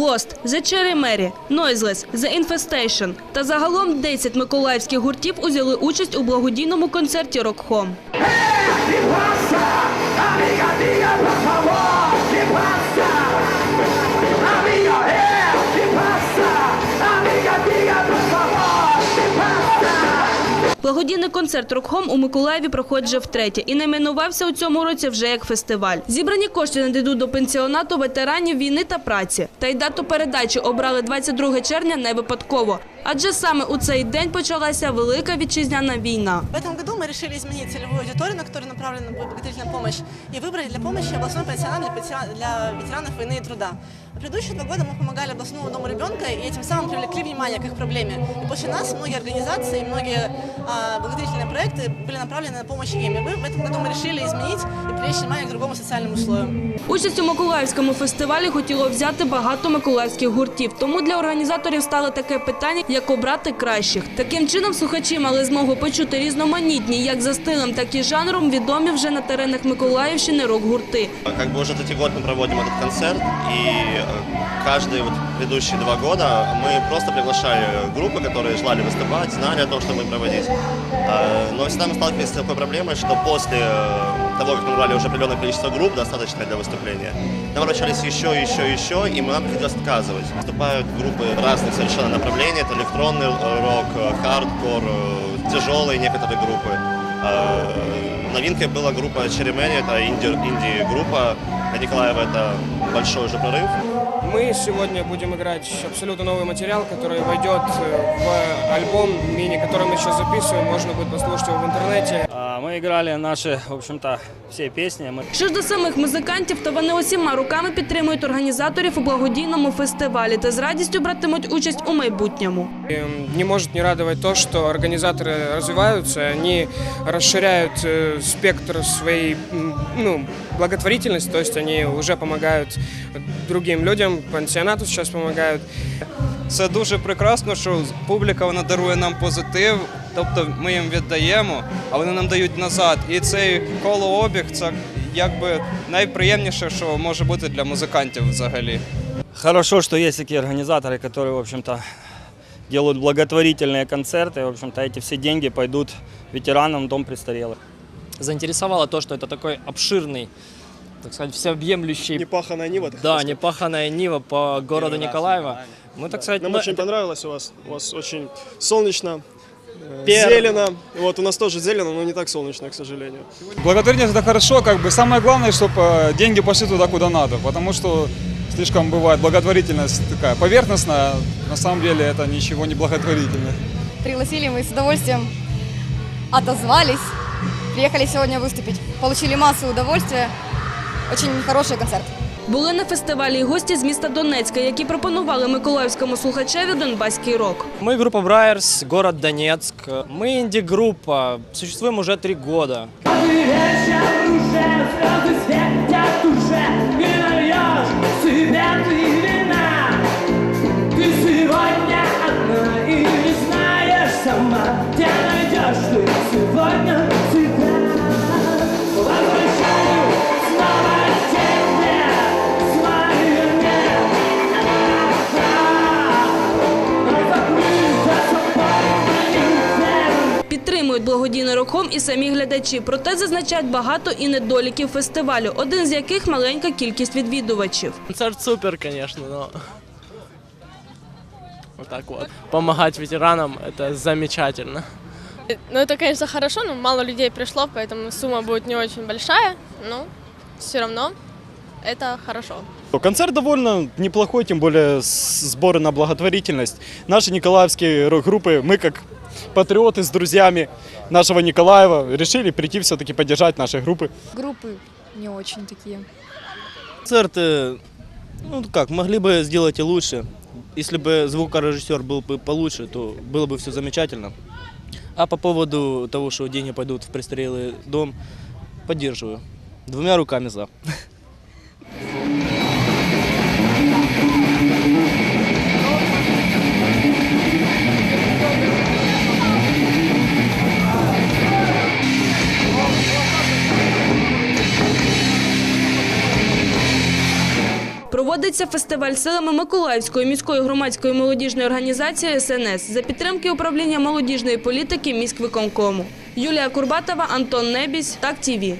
Lost, The Cherry Mary, Noiseless, The Infestation та загалом 10 миколаївських гуртів узяли участь у благодійному концерті Рокхом. Home. Благодійний концерт «Рокхом» у Миколаєві проходить вже втретє і найменувався у цьому році вже як фестиваль. Зібрані кошти надійдуть до пенсіонату ветеранів війни та праці. Та й дату передачі обрали 22 червня не випадково. Адже саме у цей день почалася велика вітчизняна війна. В этом году мы решили изменить целевую аудиторию, на которую направлена благотворительная помощь, и выбрали для помощи областной пансионат для, ветера- для ветеранов войны и труда. Предыдущие два года мы помогали областному дому ребенка и этим самым привлекли внимание к их проблеме. И после нас многие организации, и многие а, благотворительные проекты были направлены на помощь им. И мы в этом году мы решили изменить и привлечь внимание к другому социальному слою. Участь у Миколаївському фестивалі хотіло взяти багато миколаївських гуртів. Тому для організаторів стало таке питання, як обрати кращих. Таким чином слухачі мали змогу почути різноманітні, як за стилем, так і жанром, відомі вже на теренах Миколаївщини рок-гурти. Как бы уже третий год мы проводим этот концерт, и э, каждые вот предыдущие два года мы просто приглашали группы, которые желали выступать, знали о том, что мы проводить. Э, Но всегда мы сталкивались с такой проблемой, что после э, того, как мы брали уже определенное количество групп, достаточно для выступления, нам обращались еще, еще, еще, и нам приходилось отказывать. Выступают группы разных совершенно направлений, это электронный э, рок, э, хардкор, тяжелые некоторые группы. Э, Новинкой была группа Mary, это инди- инди-группа. Николаева это большой уже прорыв. Мы сегодня будем играть абсолютно новый материал, который войдет э, в альбом мини, который мы сейчас записываем. Можно будет послушать его в интернете. А, Мы играли наши, в общем-то, все песни. Мы Що ж до самих музикантів, то вони усіма руками підтримують організаторів у благодійному фестивалі та з радістю братимуть участь у майбутньому. И, м, Не может не радовать то, что организаторы развиваются, они расширяют э, спектр своей м, ну, благотворительности, то есть они уже помогают другим людям, пансионату сейчас помогают. Це дуже прекрасно, що публіка вона дарує нам позитив, тобто ми їм віддаємо, а вони нам дають назад. І цей колообіг це якби найприємніше, що може бути для музикантів взагалі. Хорошо, что есть такие организаторы, которые, в общем-то, делают благотворительные концерты. В общем-то, эти все деньги пойдут ветеранам в Дом престарелых. заинтересовало то, что это такой обширный, так сказать, всеобъемлющий... Непаханая Нива. так Да, сказать. непаханная Нива по городу Николаева. Мы, так сказать, Нам ну, очень это- понравилось у вас. У вас очень солнечно, э, Пер- зелено. Вот у нас тоже зелено, но не так солнечно, к сожалению. Благотворительность это хорошо, как бы самое главное, чтобы деньги пошли туда, куда надо, потому что слишком бывает благотворительность такая поверхностная, на самом деле это ничего не благотворительное. Пригласили мы с удовольствием, отозвались, приехали сегодня выступить, получили массу удовольствия, очень хороший концерт. Були на фестивалі й гості з міста Донецька, які пропонували миколаївському слухачеві донбаський рок. Ми група Брайерс, город Донецьк. Ми інді-група, существуємо уже три года. Підтримують благодійний роком і самі глядачі. Проте зазначають багато і недоліків фестивалю, один з яких маленька кількість відвідувачів. Концерт супер, конечно, но... Вот так вот. Помогать ветеранам – это замечательно. Ну, это, конечно, хорошо, но мало людей пришло, поэтому сумма будет не очень большая, но все равно это хорошо. Концерт довольно неплохой, тем более с- сборы на благотворительность. Наши николаевские рок-группы, мы как патриоты с друзьями нашего Николаева решили прийти все-таки поддержать наши группы. Группы не очень такие. Концерты, ну как, могли бы сделать и лучше. Если бы звукорежиссер был бы получше, то было бы все замечательно. А по поводу того, что деньги пойдут в престарелый дом, поддерживаю. Двумя руками за. Проводиться фестиваль силами Миколаївської міської громадської молодіжної організації СНС за підтримки управління молодіжної політики міськвиконкому. Юлія Курбатова, Антон Небісь, Так ТІВІ.